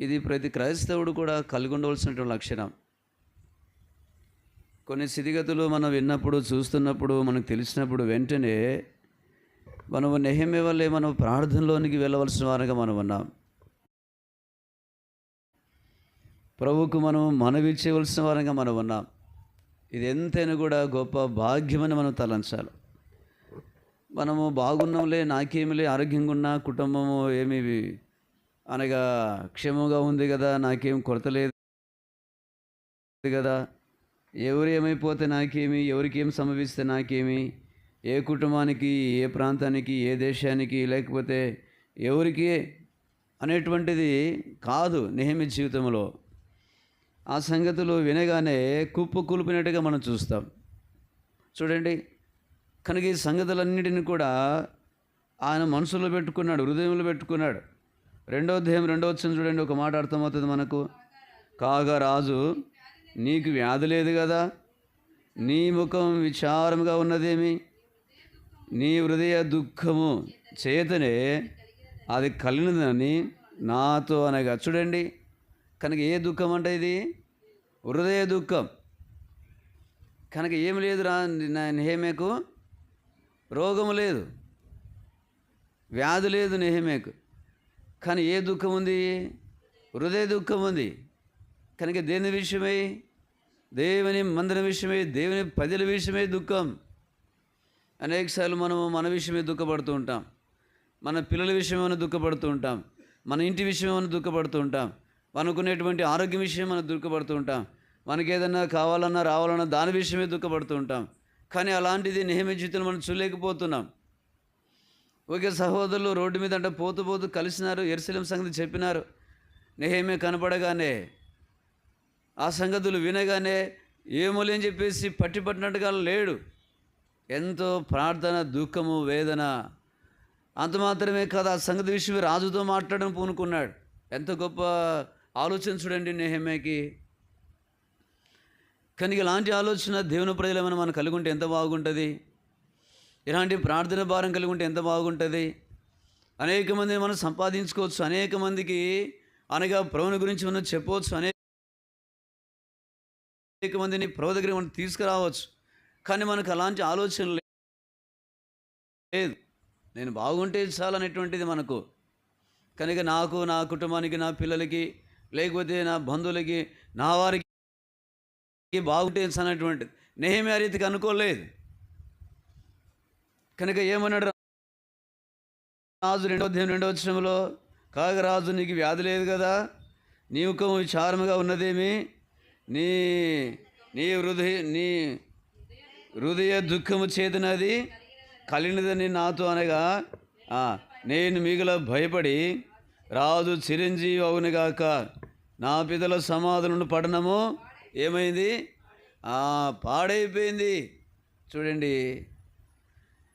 ఇది ప్రతి క్రైస్తవుడు కూడా కలిగి ఉండవలసినటువంటి లక్షణం. కొన్ని స్థితిగతులు మనం విన్నప్పుడు చూస్తున్నప్పుడు మనకు తెలిసినప్పుడు వెంటనే మనం నెహమే వల్లే మనం ప్రార్థనలోనికి వెళ్ళవలసిన వారుగా మనం ఉన్నాం. ప్రభువుకు మనం మనవి చేయవలసిన వారంగా మనం ఉన్నాం. ఇది ఎంతైనా కూడా గొప్ప భాగ్యమని మనం తలంచాలి. మనము బాగున్నాంలే నాకేమిలే ఆరోగ్యంగా ఉన్నా కుటుంబము ఏమి అనగా క్షేమంగా ఉంది కదా నాకేం కొరత లేదు కదా. ఎవరు ఏమైపోతే నాకేమి ఎవరికి ఏం సంభవిస్తే నాకేమి ఏ కుటుంబానికి ఏ ప్రాంతానికి ఏ దేశానికి లేకపోతే ఎవరికి అనేటువంటిది కాదు నిహమి జీవితంలో. ఆ సంగతులు వినగానే కుప్పు కూలిపినట్టుగా మనం చూస్తాం. చూడండి కనుక ఈ సంగతులన్నిటిని కూడా ఆయన మనసులో పెట్టుకున్నాడు హృదయంలో పెట్టుకున్నాడు. రెండో అధ్యాయం రెండో వచ్చిన చూడండి ఒక మాట అర్థమవుతుంది మనకు. కాగా రాజు నీకు వ్యాధి లేదు కదా? నీ ముఖం విచారముగా ఉన్నదేమి? నీ హృదయ దుఃఖము చేతనే అది కలిగినదని నాతో అనగా. చూడండి కనుక ఏ దుఃఖం అంటే ఇది? హృదయ దుఃఖం. కనుక ఏమి లేదురా నెహమేకు రోగము లేదు. వ్యాధి లేదు నెహమేకు కానీ ఏ దుఃఖం ఉంది? హృదయ దుఃఖం ఉంది. కనుక దేని విషయమై? దేవుని మందిరం విషయమై దేవుని ప్రజల విషయమై దుఃఖం. అనేకసార్లు మనము మన విషయమే దుఃఖపడుతూ ఉంటాం. మన పిల్లల విషయమైనా దుఃఖపడుతూ ఉంటాం. మన ఇంటి విషయమైనా దుఃఖపడుతూ ఉంటాం. మనకున్నటువంటి ఆరోగ్యం విషయం మనం దుఃఖపడుతూ ఉంటాం. మనకి ఏదన్నా కావాలన్నా రావాలన్నా దాని విషయమే దుఃఖపడుతూ ఉంటాం. కానీ అలాంటిది నియమ మనం చూడలేకపోతున్నాం. ఓకే సహోదరులు రోడ్డు మీద అంటే పోతూ పోతూ కలిసినారు ఎరుసలేం సంగతి చెప్పినారు. నెహేమే కనపడగానే ఆ సంగతులు వినగానే ఏమోలేని చెప్పేసి పట్టి పట్టినట్టుగా లేడు. ఎంతో ప్రార్థన దుఃఖము వేదన. అంత మాత్రమే కాదు ఆ సంగతి విషయం రాజుతో మాట్లాడడం పూనుకున్నాడు. ఎంత గొప్ప ఆలోచన చూడండి నెహమ్మకి కానీ ఇలాంటి ఆలోచన దేవుని ప్రజలేమైనా మనం కలిగి ఉంటే ఎంత బాగుంటుంది? ఇలాంటి ప్రార్థన భారం కలిగి ఉంటే ఎంత బాగుంటుంది? అనేక మందిని మనం సంపాదించుకోవచ్చు అనేక మందికి అనగా ప్రభుని గురించి మనం చెప్పవచ్చు అనేక అనేక మందిని ప్రభు దగ్గర మనం తీసుకురావచ్చు. కానీ మనకు అలాంటి ఆలోచన లేదు. నేను బాగుంటే చాలనేటువంటిది మనకు. కనుక నాకు నా కుటుంబానికి నా పిల్లలకి లేకపోతే నా బంధువులకి నా వారికి బాగుంటే అనేటువంటిది. నేమే ఆ రీతికి అనుకోలేదు. కనుక ఏమన్నాడు? రాజు రెండో అధ్యాయం రెండో వచ్చంలో కాగరాజు నీకు వ్యాధి లేదు కదా? నీ ముఖం విచారముగా ఉన్నదేమి? నీ నీ హృదయ నీ హృదయ దుఃఖము చేతనది కలిగినదని నాతో అనగా నేను మిగిల భయపడి రాజు చిరంజీవి అవునుగాక నా పిదల సమాధులను పడనము ఏమైంది? పాడైపోయింది. చూడండి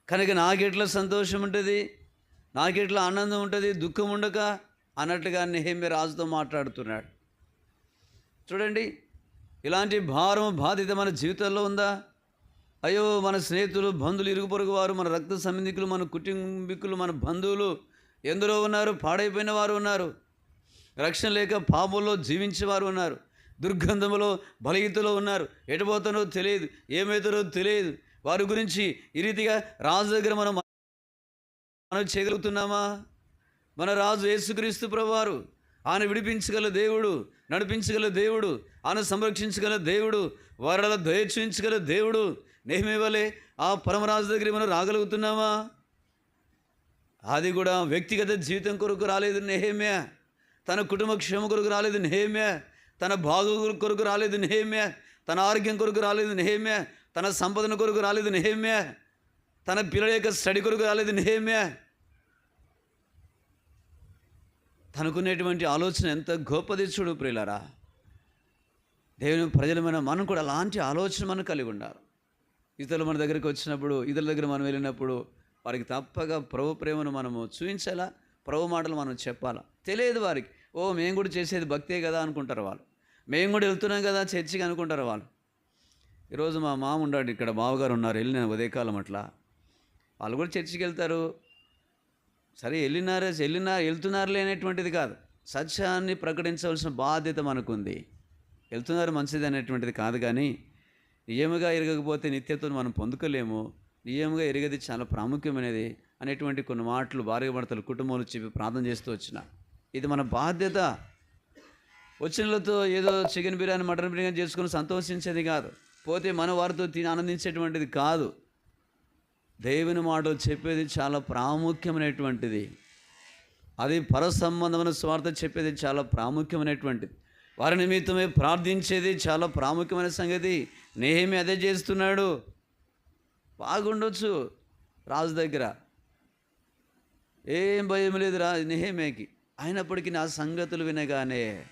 కనుక నాకెట్లా సంతోషం ఉంటుంది? నాకెట్లా ఆనందం ఉంటుంది? దుఃఖం ఉండక? అన్నట్టుగా నెహమ్య రాజుతో మాట్లాడుతున్నాడు. చూడండి ఇలాంటి భారం బాధ్యత మన జీవితంలో ఉందా? అయ్యో మన స్నేహితులు బంధువులు ఇరుగు పొరుగు వారు మన రక్త సంబంధికులు మన కుటుంబీకులు మన బంధువులు ఎందరో ఉన్నారు పాడైపోయిన వారు ఉన్నారు. రక్షణ లేక పాపంలో జీవించేవారు ఉన్నారు. దుర్గంధములో బలహీతలో ఉన్నారు. ఎటుపోతానో తెలియదు. ఏమవుతారో తెలియదు. వారి గురించి ఈ రీతిగా రాజు దగ్గర మనం మనం చేయగలుగుతున్నామా? మన రాజు యేసుక్రీస్తు ప్రభువారు ఆయన విడిపించగల దేవుడు నడిపించగల దేవుడు ఆయన సంరక్షించగల దేవుడు వారల దయచూయించగల దేవుడు నేమేవలే ఆ పరమరాజు దగ్గర మనం రాగలుగుతున్నామా? అది కూడా వ్యక్తిగత జీవితం కొరకు రాలేదు నేహమ్య తన కుటుంబ క్షేమ కొరకు రాలేదు నేహమ్య తన బాగు కొరకు రాలేదు నేహమ్య తన ఆరోగ్యం కొరకు రాలేదు నేహమ్య తన సంపదన కొరకు రాలేదు నేమ్యా తన పిల్లల యొక్క స్టడీ కొరకు రాలేదు నేమ్యా తనకునేటువంటి ఆలోచన ఎంత గొప్పది చూడు ప్రియులరా. దేవుని ప్రజలమైన మనం కూడా అలాంటి ఆలోచన మనం కలిగి ఉండాలి. ఇతరులు మన దగ్గరికి వచ్చినప్పుడు ఇతరుల దగ్గర మనం వెళ్ళినప్పుడు వారికి తప్పగా ప్రభు ప్రేమను మనము చూపించాలా ప్రభు మాటలు మనం చెప్పాలా? తెలియదు వారికి. ఓ మేము కూడా చేసేది భక్తే కదా అనుకుంటారు వాళ్ళు. మేము కూడా వెళ్తున్నాం కదా చర్చికి అనుకుంటారు వాళ్ళు. ఈరోజు మా మామ ఉన్నాడు ఇక్కడ మామగారు ఉన్నారు వెళ్ళిన ఉదయకాలం అట్లా. వాళ్ళు కూడా చర్చికి వెళ్తారు. సరే వెళ్ళినారే వెళ్ళినా వెళ్తున్నారులే అనేటువంటిది కాదు. సత్యాన్ని ప్రకటించవలసిన బాధ్యత మనకుంది. వెళ్తున్నారు మంచిది అనేటువంటిది కాదు కానీ నియముగా ఎరగకపోతే నిత్యత్వం మనం పొందుకోలేము. నియముగా ఎరిగేది చాలా ప్రాముఖ్యమైనది అనేటువంటి కొన్ని మాటలు భార్య భర్తలు చెప్పి ప్రార్థన చేస్తూ వచ్చిన. ఇది మన బాధ్యత. వచ్చినలతో ఏదో చికెన్ బిర్యానీ మటన్ బిర్యానీ చేసుకుని సంతోషించేది కాదు. పోతే మన వారితో తిని ఆనందించేటువంటిది కాదు. దేవుని మాటలు చెప్పేది చాలా ప్రాముఖ్యమైనటువంటిది. అది పర సంబంధమైన స్వార్థ చెప్పేది చాలా ప్రాముఖ్యమైనటువంటిది. వారి నిమిత్తమే ప్రార్థించేది చాలా ప్రాముఖ్యమైన సంగతి. నేహమి అదే చేస్తున్నాడు? బాగుండొచ్చు రాజు దగ్గర. ఏం భయం లేదు రా నెహేమేకి? అయినప్పటికీ నా సంగతులు వినగానే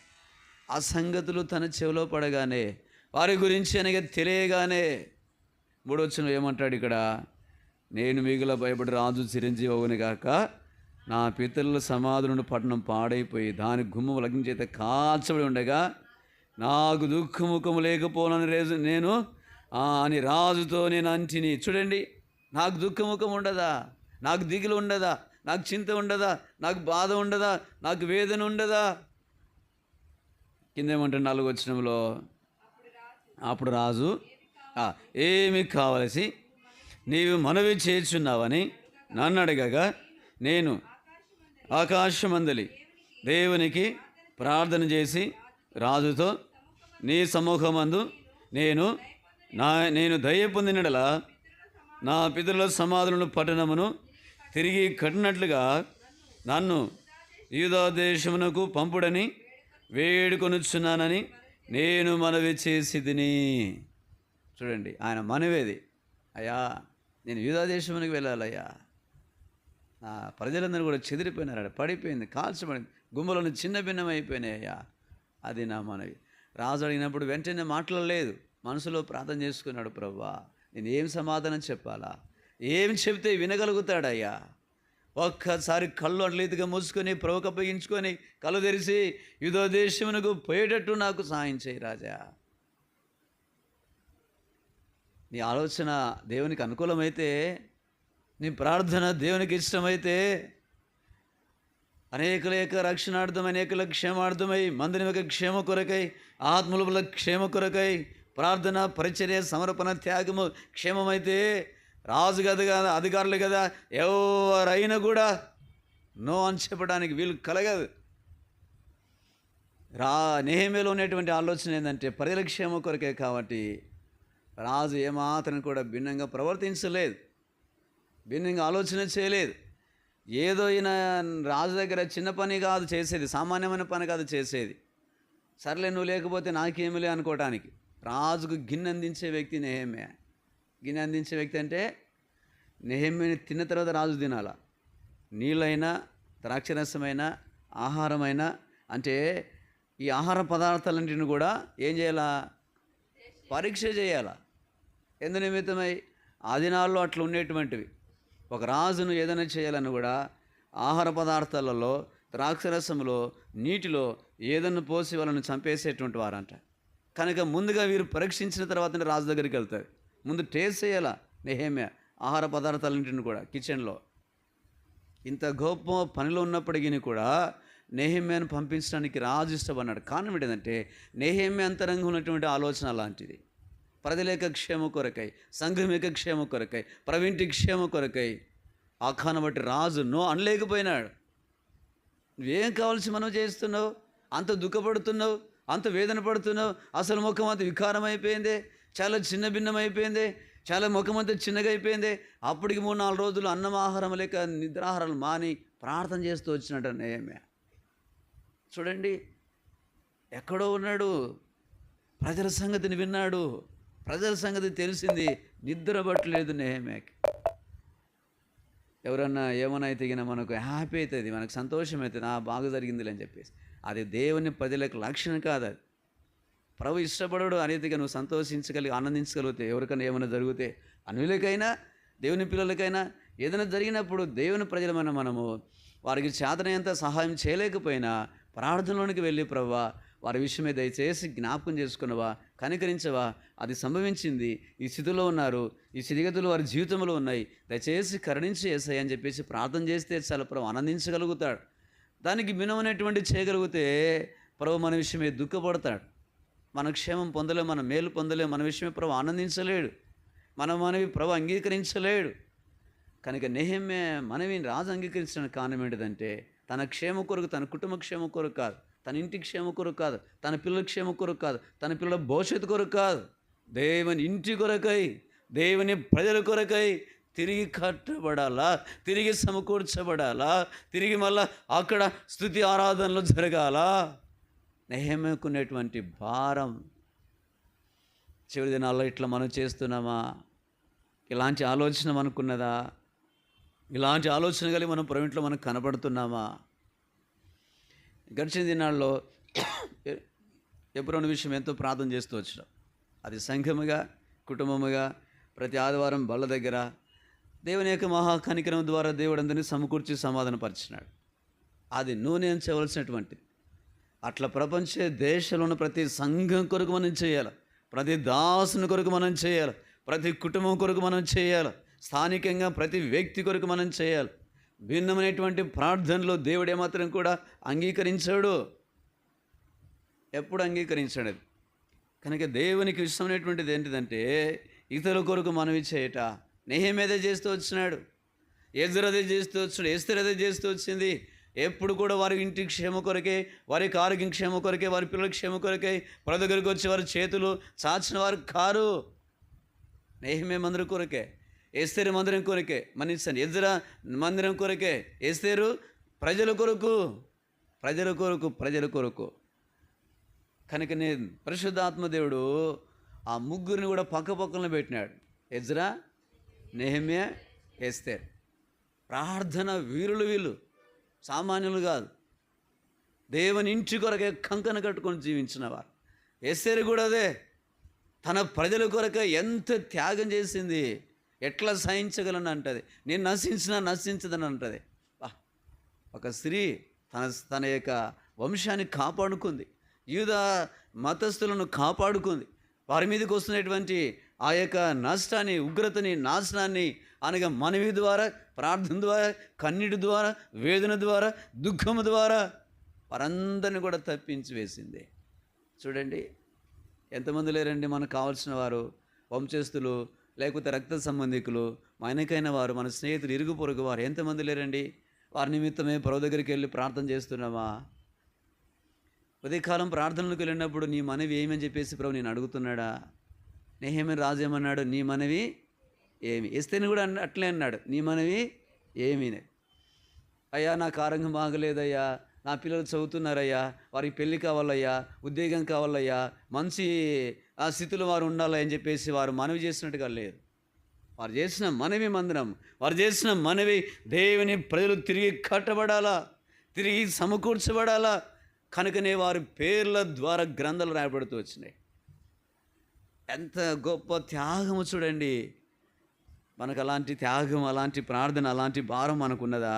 ఆ సంగతులు తన చెవిలో పడగానే వారి గురించి అనగా తెలియగానే మూడొచ్చిన ఏమంటాడు ఇక్కడ? నేను మిగిలిన భయపడి రాజు చిరంజీవి కాక నా పితరుల సమాధులను పట్టణం పాడైపోయి దాని గుమ్మ లగ్నం చేత కాల్చబడి ఉండగా నాకు దుఃఖముఖము లేకపోనని రేజు నేను అని రాజుతో నేను అంటిని. చూడండి నాకు దుఃఖముఖం ఉండదా? నాకు దిగులు ఉండదా? నాకు చింత ఉండదా? నాకు బాధ ఉండదా? నాకు వేదన ఉండదా? కిందేమంటే నాలుగు వచ్చినంలో అప్పుడు రాజు ఏమి కావలసి? నీవు మనవి చేర్చున్నావని నన్ను అడగగా నేను ఆకాశమందలి దేవునికి ప్రార్థన చేసి రాజుతో నీ సమూహమందు నేను నా నేను దయ పొందినడలా నా పితరుల సమాధులను పట్టణమును తిరిగి కట్టినట్లుగా నన్ను యూదా దేశమునకు పంపుడని వేడుకొనుచున్నానని నేను మనవి చేసిదిని. చూడండి ఆయన మనవేది. అయ్యా నేను యూదాదేశమునికి వెళ్ళాలయ్యా నా ప్రజలందరూ కూడా చెదిరిపోయినారు పడిపోయింది కాల్చబడింది గుమ్మలను చిన్న భిన్నం అయిపోయినాయి అయ్యా. అది నా మనవి. రాజు అడిగినప్పుడు వెంటనే మాట్లాడలేదు మనసులో ప్రార్థన చేసుకున్నాడు ప్రభా నేను ఏం సమాధానం చెప్పాలా? ఏం చెప్తే వినగలుగుతాడయ్యా? ఒక్కసారి కళ్ళు అట్లీతిగా మూసుకొని ప్రవక పగించుకొని కళ్ళు తెరిచి యుధో దేశమునకు పోయేటట్టు నాకు సాయం చేయి రాజా. నీ ఆలోచన దేవునికి అనుకూలమైతే నీ ప్రార్థన దేవునికి ఇష్టమైతే అనేకుల యొక్క రక్షణార్థం అనేకుల క్షేమార్థమై మందిని యొక్క క్షేమ కొరకై ఆత్మల క్షేమ కొరకై ప్రార్థన పరిచర్య సమర్పణ త్యాగము క్షేమమైతే రాజు కదా కదా అధికారులు కదా ఎవరైనా కూడా నో అని చెప్పడానికి వీలు కలగదు. రా నేహమేలో ఉన్నటువంటి ఆలోచన ఏంటంటే ప్రజల క్షేమ కొరకే కాబట్టి రాజు ఏమాత్రం కూడా భిన్నంగా ప్రవర్తించలేదు. భిన్నంగా ఆలోచన చేయలేదు. ఏదో ఈయన రాజు దగ్గర చిన్న పని కాదు చేసేది సామాన్యమైన పని కాదు చేసేది. సర్లే నువ్వు లేకపోతే నాకేమిలే అనుకోవటానికి. రాజుకు గిన్నె అందించే వ్యక్తి నేహమే గిన్నె అందించే వ్యక్తి అంటే నెహమ్మని తిన్న తర్వాత రాజు తినాల? నీళ్ళైనా ద్రాక్షరసమైన ఆహారమైన అంటే ఈ ఆహార పదార్థాలన్నింటిని కూడా ఏం చేయాలా? పరీక్ష చేయాలా? ఎందు నిమిత్తమై ఆ దినాల్లో అట్లా ఉండేటువంటివి. ఒక రాజును ఏదైనా చేయాలని కూడా ఆహార పదార్థాలలో ద్రాక్షరసంలో నీటిలో ఏదైనా పోసి వాళ్ళని చంపేసేటువంటి వారంట. కనుక ముందుగా వీరు పరీక్షించిన తర్వాతనే రాజు దగ్గరికి వెళ్తారు. ముందు టేస్ట్ చేయాలా? నెహేమే ఆహార పదార్థాలన్నింటిని కూడా కిచెన్లో ఇంత గొప్ప పనిలో ఉన్నప్పటికీ కూడా నేహమ్యాను పంపించడానికి రాజు ఇష్టపడినాడు కారణం ఏంటంటే నేహమ్య అంతరంగం ఉన్నటువంటి ఆలోచన లాంటిది ప్రజల యొక్క క్షేమ కొరకై సంఘం యొక్క క్షేమ కొరకై ప్రవీంటి క్షేమ కొరకై ఆ బట్టి రాజు నో అనలేకపోయినాడు. నువ్వేం కావాల్సి మనం చేస్తున్నావు? అంత దుఃఖపడుతున్నావు? అంత వేదన పడుతున్నావు? అసలు ముఖం అంత వికారం అయిపోయిందే చాలా చిన్న భిన్నమైపోయింది. అయిపోయింది చాలా ముఖం చిన్నగా అయిపోయింది. అప్పటికి మూడు నాలుగు రోజులు అన్నం ఆహారం లేక నిద్రాహారాలు మాని ప్రార్థన చేస్తూ వచ్చినట్టు నేమే చూడండి ఎక్కడో ఉన్నాడు. ప్రజల సంగతిని విన్నాడు. ప్రజల సంగతి తెలిసింది. నిద్ర పట్టలేదు నేహమేకి ఎవరన్నా ఏమైనా అయితే మనకు హ్యాపీ అవుతుంది మనకు సంతోషం అవుతుంది. ఆ బాగా జరిగిందిలే అని చెప్పేసి. అది దేవుని ప్రజలకు లక్షణం కాదు అది. ప్రభు ఇష్టపడడు అనేదిగా నువ్వు సంతోషించగలిగి ఆనందించగలిగితే ఎవరికైనా ఏమైనా జరిగితే అన్యులకైనా దేవుని పిల్లలకైనా ఏదైనా జరిగినప్పుడు దేవుని ప్రజలమైన మనము వారికి చేతనైనంత సహాయం చేయలేకపోయినా ప్రార్థనలోనికి వెళ్ళి ప్రభా వారి విషయమే దయచేసి జ్ఞాపకం చేసుకున్నవా కనికరించవా అది సంభవించింది ఈ స్థితిలో ఉన్నారు ఈ స్థితిగతులు వారి జీవితంలో ఉన్నాయి దయచేసి కరుణించి వేసాయి అని చెప్పేసి ప్రార్థన చేస్తే చాలా ప్రభు ఆనందించగలుగుతాడు. దానికి భిన్నమైనటువంటి చేయగలిగితే ప్రభు మన విషయమే దుఃఖపడతాడు. మన క్షేమం పొందలే మన మేలు పొందలే మన విషయమే ప్రభు ఆనందించలేడు. మన మనవి ప్రభు అంగీకరించలేడు. కనుక నెహమ్మే మనవి రాజు అంగీకరించడానికి కారణం ఏంటిదంటే తన క్షేమ కొరకు తన కుటుంబ క్షేమ కొరకు కాదు తన ఇంటి క్షేమ కొరకు కాదు తన పిల్లల క్షేమ కొరకు కాదు తన పిల్లల భవిష్యత్తు కొరకు కాదు. దేవుని ఇంటి కొరకై దేవుని ప్రజల కొరకై తిరిగి కట్టబడాలా? తిరిగి సమకూర్చబడాలా? తిరిగి మళ్ళా అక్కడ స్థుతి ఆరాధనలు జరగాల? నెహమ్మకున్నటువంటి భారం. చివరి దినాల్లో ఇట్లా మనం చేస్తున్నామా? ఇలాంటి ఆలోచన మనకున్నదా? ఇలాంటి ఆలోచన కలిగి మనం ప్రవీణ్లో మనకు కనబడుతున్నామా? గడిచిన దినాల్లో ఎప్పుడు విషయం ఎంతో ప్రార్థన చేస్తూ వచ్చిన. అది సంఘముగా కుటుంబముగా ప్రతి ఆదివారం బల్ల దగ్గర దేవుని యొక్క మహాకనికరం ద్వారా దేవుడు అందరినీ సమకూర్చి సమాధానపరిచినాడు. అది నూనె చేయవలసినటువంటిది అట్లా ప్రపంచ దేశంలో ఉన్న ప్రతి సంఘం కొరకు మనం చేయాలి. ప్రతి దాసుని కొరకు మనం చేయాలి. ప్రతి కుటుంబం కొరకు మనం చేయాలి. స్థానికంగా ప్రతి వ్యక్తి కొరకు మనం చేయాలి. భిన్నమైనటువంటి ప్రార్థనలో దేవుడే మాత్రం కూడా అంగీకరించాడు? ఎప్పుడు అంగీకరించాడు అది? కనుక దేవునికి ఇష్టమైనటువంటిది ఏంటిదంటే ఇతరుల కొరకు మనవి చేయట. నెహమేదే చేస్తూ వచ్చినాడు? ఎదురదే చేస్తూ వచ్చాడు ఎస్తరదే చేస్తూ వచ్చింది? ఎప్పుడు కూడా వారి ఇంటి క్షేమ కొరకే వారి ఆరోగ్యం క్షేమ కొరకే వారి పిల్లల క్షేమ కొరకే వాళ్ళ దగ్గరికి వచ్చి వారి చేతులు చాచిన వారు కారు. నేహమే మందిరం కొరకే ఏస్తేరు మందిరం కొరకే. మన్నించండి. ఎదుర మందిరం కొరకే. ఏస్తేరు ప్రజల కొరకు ప్రజల కొరకు ప్రజల కొరకు. కనుక నేను పరిశుద్ధాత్మదేవుడు ఆ ముగ్గురిని కూడా పక్క పక్కన పెట్టినాడు. ఎజ్రా నెహమ్య ఎస్తేర్ ప్రార్థన వీరులు వీళ్ళు. సామాన్యులు కాదు. దేవుని ఇంటి కొరకే కంకణ కట్టుకొని జీవించిన వారు ఎస్సేరు కూడా అదే. తన ప్రజల కొరకే ఎంత త్యాగం చేసింది. ఎట్లా సహించగలను అంటది. నేను నశించినా నశించదని అంటది. వా ఒక స్త్రీ తన తన యొక్క వంశాన్ని కాపాడుకుంది. యూద మతస్థులను కాపాడుకుంది. వారి మీదకి వస్తున్నటువంటి ఆ యొక్క నష్టాన్ని ఉగ్రతని నాశనాన్ని అనగా మనవి ద్వారా ప్రార్థన ద్వారా కన్నీటి ద్వారా వేదన ద్వారా దుఃఖము ద్వారా వారందరిని కూడా తప్పించి వేసింది. చూడండి ఎంతమంది లేరండి మనకు కావాల్సిన వారు? వంశస్థులు లేకపోతే రక్త సంబంధికులు మనకైన వారు మన స్నేహితులు ఇరుగు పొరుగు వారు ఎంతమంది లేరండి? వారి నిమిత్తమే ప్రభు దగ్గరికి వెళ్ళి ప్రార్థన చేస్తున్నామా? ఉదయకాలం ప్రార్థనలకు వెళ్ళినప్పుడు నీ మనవి ఏమని చెప్పేసి ప్రభు నేను అడుగుతున్నాడా? నేహేమని రాజు ఏమన్నాడు నీ మనవి ఏమి? ఇస్తేని కూడా అట్లే అన్నాడు నీ మనవి ఏమీనే అయ్యా నాకు ఆరోగ్యం బాగలేదయ్యా నా పిల్లలు చదువుతున్నారయ్యా వారికి పెళ్ళి కావాలయ్యా ఉద్యోగం కావాలయ్యా మంచి ఆ స్థితిలో వారు ఉండాలి అని చెప్పేసి వారు మనవి చేసినట్టుగా లేరు వారు చేసిన మనవి మందిరం వారు చేసిన మనవి దేవుని ప్రజలు తిరిగి కట్టబడాలా తిరిగి సమకూర్చబడాలా కనుకనే వారి పేర్ల ద్వారా గ్రంథాలు రాయబడుతూ వచ్చినాయి. ఎంత గొప్ప త్యాగము చూడండి. మనకు అలాంటి త్యాగం అలాంటి ప్రార్థన అలాంటి భారం మనకున్నదా?